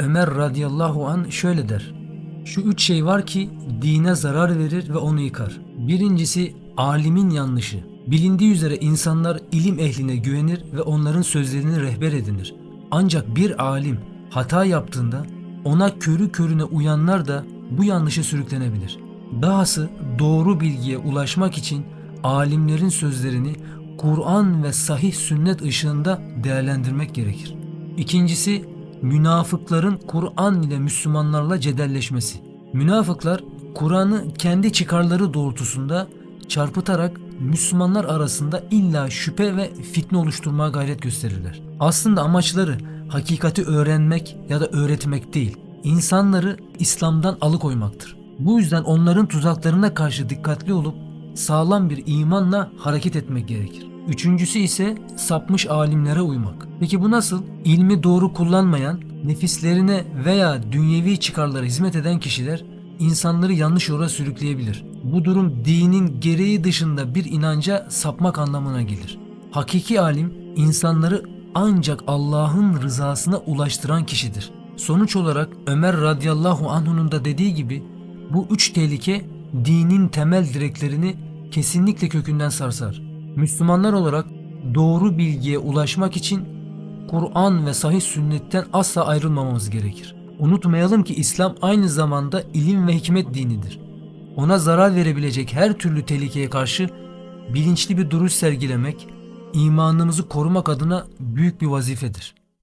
Ömer radıyallahu an şöyle der. Şu üç şey var ki dine zarar verir ve onu yıkar. Birincisi alimin yanlışı. Bilindiği üzere insanlar ilim ehline güvenir ve onların sözlerini rehber edinir. Ancak bir alim hata yaptığında ona körü körüne uyanlar da bu yanlışa sürüklenebilir. Dahası doğru bilgiye ulaşmak için alimlerin sözlerini Kur'an ve sahih sünnet ışığında değerlendirmek gerekir. İkincisi münafıkların Kur'an ile Müslümanlarla cedelleşmesi. Münafıklar Kur'an'ı kendi çıkarları doğrultusunda çarpıtarak Müslümanlar arasında illa şüphe ve fitne oluşturmaya gayret gösterirler. Aslında amaçları hakikati öğrenmek ya da öğretmek değil, insanları İslam'dan alıkoymaktır. Bu yüzden onların tuzaklarına karşı dikkatli olup sağlam bir imanla hareket etmek gerekir. Üçüncüsü ise sapmış alimlere uymak. Peki bu nasıl? İlmi doğru kullanmayan, nefislerine veya dünyevi çıkarlara hizmet eden kişiler insanları yanlış yola sürükleyebilir. Bu durum dinin gereği dışında bir inanca sapmak anlamına gelir. Hakiki alim insanları ancak Allah'ın rızasına ulaştıran kişidir. Sonuç olarak Ömer radıyallahu anh'unun da dediği gibi bu üç tehlike dinin temel direklerini kesinlikle kökünden sarsar. Müslümanlar olarak doğru bilgiye ulaşmak için Kur'an ve sahih sünnetten asla ayrılmamamız gerekir. Unutmayalım ki İslam aynı zamanda ilim ve hikmet dinidir. Ona zarar verebilecek her türlü tehlikeye karşı bilinçli bir duruş sergilemek, imanımızı korumak adına büyük bir vazifedir.